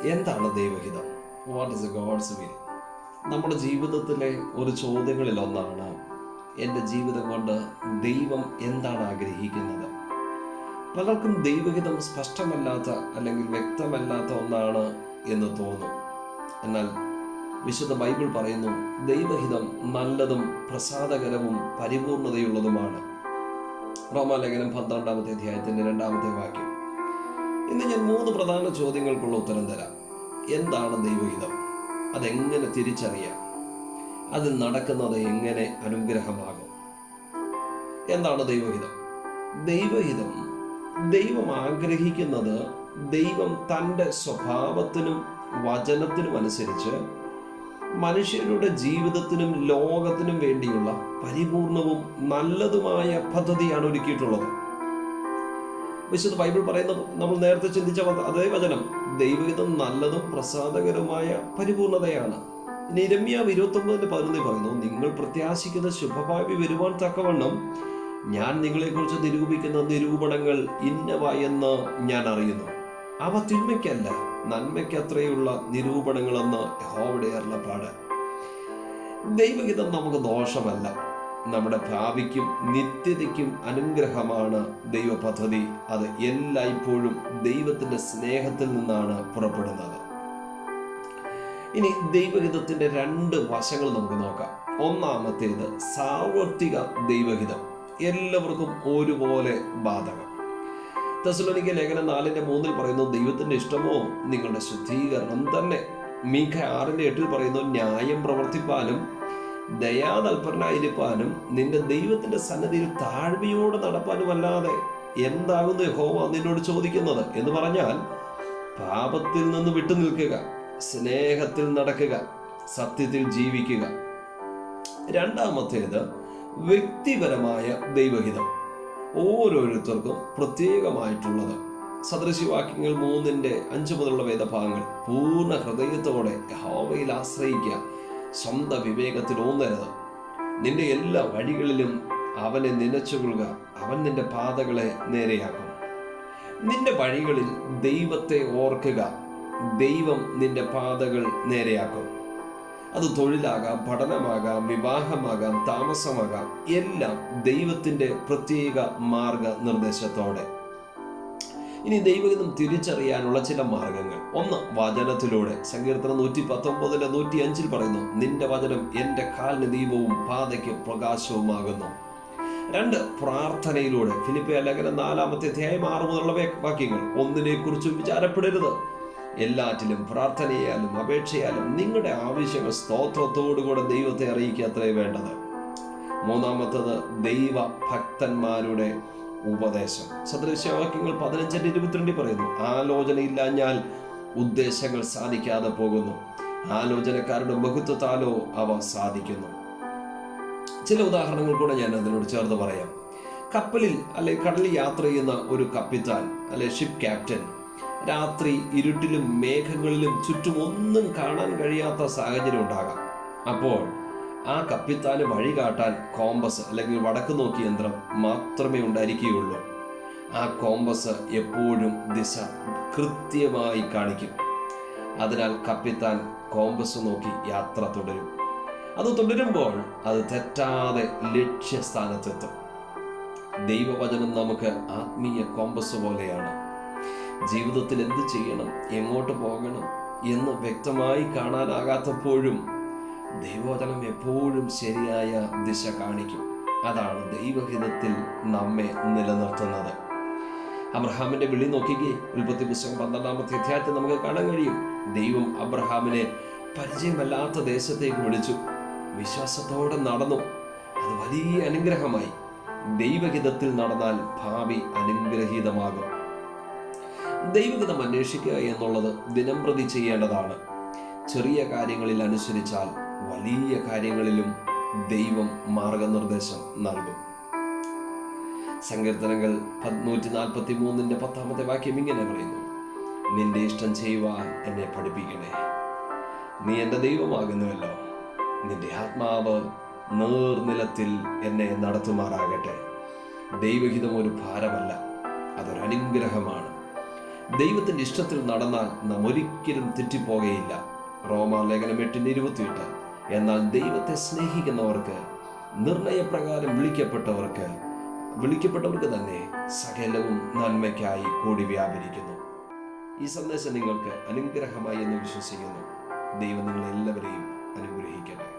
എന്താണ് ദൈവഹിതം? What is God's will നമ്മുടെ ജീവിതത്തിലെ ഒരു ചോദ്യങ്ങളിൽ ഒന്നാണ് എന്റെ ജീവിതം കൊണ്ട് ദൈവം എന്താണ് ആഗ്രഹിക്കുന്നത്? പലർക്കും ദൈവഹിതം സ്പഷ്ടമല്ലാത്ത അല്ലെങ്കിൽ വ്യക്തമല്ലാത്ത ഒന്നാണ് എന്ന് തോന്നും. എന്നാൽ വിശുദ്ധ ബൈബിൾ പറയുന്നു ദൈവഹിതം നല്ലതും പ്രസാദകരവും പരിപൂർണതയുള്ളതുമാണ്. റോമാലേഖനം പന്ത്രണ്ടാമത്തെ അധ്യായത്തിന്റെ രണ്ടാമത്തെ വാക്യം. ഇന്ന് ഞാൻ മൂന്ന് പ്രധാന ചോദ്യങ്ങൾക്കുള്ള ഉത്തരം തരാം. എന്താണ് ദൈവഹിതം? അതെങ്ങനെ തിരിച്ചറിയാം? അത് നടക്കുന്നത് എങ്ങനെ അനുഗ്രഹമാകും? എന്താണ് ദൈവഹിതം? ദൈവഹിതം ദൈവം ആഗ്രഹിക്കുന്നത് ദൈവം തന്റെ സ്വഭാവത്തിനും വചനത്തിനും അനുസരിച്ച് മനുഷ്യരുടെ ജീവിതത്തിനും ലോകത്തിനും വേണ്ടിയുള്ള പരിപൂർണവും നല്ലതുമായ പദ്ധതിയാണ് ഒരുക്കിയിട്ടുള്ളത്. വിശുദ്ധ ബൈബിൾ പറയുന്ന നമ്മൾ നേരത്തെ ചിന്തിച്ച അതേ വചനം ദൈവഹിതം നല്ലതും പ്രസാദകരവുമായ പരിപൂർണതയാണ്. ഇനി ഇരമ്യാവ് ഇരുപത്തി ഒമ്പതിന്റെ പതിനൊന്നിൽ പറയുന്നു നിങ്ങൾ പ്രത്യാശിക്കുന്ന ശുഭഭാവി വരുവാൻ തക്കവണ്ണം ഞാൻ നിങ്ങളെക്കുറിച്ച് നിരൂപിക്കുന്ന നിരൂപണങ്ങൾ ഇന്നവ എന്ന് ഞാൻ അറിയുന്നു. അവ തിന്മയ്ക്കല്ല നന്മയ്ക്കത്രയുള്ള നിരൂപണങ്ങളെന്ന് യഹോവയുടെ അരുളപ്പാട്. ദൈവഹിതം നമുക്ക് ദോഷമല്ല. നമ്മുടെ ഭാവിക്കും നിത്യതയ്ക്കും അനുഗ്രഹമാണ് ദൈവ പദ്ധതി അത് എല്ലായ്പ്പോഴും ദൈവത്തിന്റെ സ്നേഹത്തിൽ നിന്നാണ് പുറപ്പെടുന്നത്. ഇനി ദൈവഹിതത്തിന്റെ രണ്ട് വശങ്ങൾ നമുക്ക് നോക്കാം. ഒന്നാമത്തേത് സാർവത്രിക ദൈവഹിതം. എല്ലാവർക്കും ഒരുപോലെ ബാധകം. തെസലോനിക്ക ലേഖനം നാലിന്റെ മൂന്നിൽ പറയുന്നു ദൈവത്തിന്റെ ഇഷ്ടമോ? നിങ്ങളുടെ ശുദ്ധീകരണം തന്നെ. മീഖ ആറിന്റെ എട്ടിൽ പറയുന്നു ന്യായം പ്രവർത്തിപ്പാനും ദയാതൽപരനായിരിക്കാനും നിന്റെ ദൈവത്തിന്റെ സന്നദ്ധിയിൽ താഴ്മയോടെ നടപ്പാനും അല്ലാതെ എന്താകുന്നു യഹോവ നിന്നോട് ചോദിക്കുന്നത് എന്ന് പറഞ്ഞാൽ പാപത്തിൽ നിന്ന് വിട്ടുനിൽക്കുക സ്നേഹത്തിൽ നടക്കുക സത്യത്തിൽ ജീവിക്കുക. രണ്ടാമത്തേത് വ്യക്തിപരമായ ദൈവഹിതം. ഓരോരുത്തർക്കും പ്രത്യേകമായിട്ടുള്ളത്. സദൃശിവാക്യങ്ങൾ മൂന്നിന്റെ അഞ്ചു മുതലുള്ള വേദഭാഗങ്ങൾ. പൂർണ ഹൃദയത്തോടെ ഹോവയിൽ ആശ്രയിക്കുക. സ്വന്തം വിവേകത്തിൽ നിന്റെ എല്ലാ വഴികളിലും അവനെ നനച്ചുകൊള്ളുക അവൻ നിന്റെ പാതകളെ നേരെയാക്കും. നിന്റെ വഴികളിൽ ദൈവത്തെ ഓർക്കുക. ദൈവം നിന്റെ പാതകൾ നേരെയാക്കും. അത് തൊഴിലാകാം പഠനമാകാം വിവാഹമാകാം താമസമാകാം. എല്ലാം ദൈവത്തിന്റെ പ്രത്യേക മാർഗ നിർദ്ദേശത്തോടെ ഇനി ദൈവഗീതം തിരിച്ചറിയാനുള്ള ചില മാർഗങ്ങൾ. ഒന്ന് വചനത്തിലൂടെ. സങ്കീർത്തനം നൂറ്റി പത്തൊമ്പതിലെ നൂറ്റി അഞ്ചിൽ പറയുന്നു നിന്റെ വചനം എന്റെ കാലിന് ദീപവും പാതയ്ക്ക് പ്രകാശവുമാകുന്നു. രണ്ട് പ്രാർത്ഥനയിലൂടെ. ഫിലിപ്പിയ ലേഖനം നാലാമത്തെ അധ്യായം ആറ് മുതലുള്ള വാക്യങ്ങൾ. ഒന്നിനെ കുറിച്ചും വിചാരപ്പെടരുത്. എല്ലാറ്റിലും പ്രാർത്ഥനയാലും അപേക്ഷയാലും നിങ്ങളുടെ ആവശ്യങ്ങൾ സ്തോത്രത്തോടുകൂടെ ദൈവത്തെ അറിയിക്കുക അത്രേ വേണ്ടത്. മൂന്നാമത്തത് ദൈവ ഭക്തന്മാരുടെ ഉപദേശം. സദൃശവാക്യങ്ങൾ പതിനഞ്ചിന്റെ ഇരുപത്തിരണ്ടിൽ പറയുന്നു ആലോചനയില്ലാഞ്ഞാൽ ഉദ്ദേശങ്ങൾ സാധിക്കാതെ പോകുന്നു. ആലോചനക്കാരുടെ ബഹുത്വത്താലോ അവ സാധിക്കുന്നു. ചില ഉദാഹരണങ്ങൾ കൂടെ ഞാൻ അതിനോട് ചേർത്ത് പറയാം. കപ്പലിൽ അല്ലെ കടലിൽ യാത്ര ചെയ്യുന്ന ഒരു കപ്പിത്താൻ അല്ലെ ഷിപ്പ് ക്യാപ്റ്റൻ രാത്രി ഇരുട്ടിലും മേഘങ്ങളിലും ചുറ്റും ഒന്നും കാണാൻ കഴിയാത്ത സാഹചര്യം ഉണ്ടാകാം. അപ്പോൾ ആ കപ്പിത്താന് വഴി കാട്ടാൻ കോമ്പസ് അല്ലെങ്കിൽ വടക്ക് നോക്കി യന്ത്രം മാത്രമേ ഉണ്ടായിരിക്കുകയുള്ളൂ. ആ കോമ്പസ് എപ്പോഴും ദിശ കൃത്യമായി കാണിക്കും. അതിനാൽ കപ്പിത്താൻ കോമ്പസ് നോക്കി യാത്ര തുടരും. അത് തുടരുമ്പോൾ അത് തെറ്റാതെ ലക്ഷ്യസ്ഥാനത്തെത്തും. ദൈവവചനം നമുക്ക് ആത്മീയ കോമ്പസ് പോലെയാണ്. ജീവിതത്തിൽ എന്ത് ചെയ്യണം എങ്ങോട്ട് പോകണം എന്ന് വ്യക്തമായി കാണാനാകാത്തപ്പോഴും ദൈവവചനം എപ്പോഴും ശരിയായ ദിശ കാണിക്കും. അതാണ് ദൈവഹിതത്തിൽ നമ്മെ നിലനിർത്തുന്നത്. അബ്രഹാമിന്റെ വിളി നോക്കിക്കേ. ഉൽപ്പത്തി പുസ്തകം പന്ത്രണ്ടാമത്തെ അധ്യായത്തിൽ നമുക്ക് കാണാൻ കഴിയും. ദൈവം അബ്രഹാമിനെ പരിചയമല്ലാത്ത ദേശത്തേക്ക് വിളിച്ചു. വിശ്വാസത്തോടെ നടന്നു. അത് വലിയ അനുഗ്രഹമായി. ദൈവഹിതത്തിൽ നടന്നാൽ ഭാവി അനുഗ്രഹീതമാകും. ദൈവഹിതം അന്വേഷിക്കുക എന്നുള്ളത് ദിനംപ്രതി ചെയ്യേണ്ടതാണ്. ചെറിയ കാര്യങ്ങളിൽ അനുസരിച്ചാൽ വലിയ കാര്യങ്ങളിലും ദൈവം മാർഗനിർദ്ദേശം നൽകും. സങ്കീർത്തനങ്ങൾ നൂറ്റി നാൽപ്പത്തി മൂന്നിന്റെ പത്താമത്തെ വാക്യം ഇങ്ങനെ പറയുന്നു. നിന്റെ ഇഷ്ടം ചെയ്യുവാൻ എന്നെ പഠിപ്പിക്കണേ. നീ എന്റെ ദൈവമാകുന്നുവല്ലോ. നിന്റെ ആത്മാവ് നേർനിലത്തിൽ എന്നെ നടത്തുമാറാകട്ടെ. ദൈവഹിതം ഒരു ഭാരമല്ല അതൊരു അനുഗ്രഹമാണ്. ദൈവത്തിന്റെ ഇഷ്ടത്തിൽ നടന്നാൽ നാം ഒരിക്കലും തെറ്റിപ്പോകയില്ല. റോമാലേഖനം എട്ടിന് ഇരുപത്തിയെട്ട്. എന്നാൽ ദൈവത്തെ സ്നേഹിക്കുന്നവർക്ക് നിർണയപ്രകാരം വിളിക്കപ്പെട്ടവർക്ക് വിളിക്കപ്പെട്ടവർക്ക് തന്നെ സകലവും നന്മയ്ക്കായി കൂടി വ്യാപരിക്കുന്നു. ഈ സന്ദേശം നിങ്ങൾക്ക് അനുഗ്രഹമായി എന്ന് വിശ്വസിക്കുന്നു. ദൈവം നിങ്ങളെല്ലാവരെയും അനുഗ്രഹിക്കട്ടെ.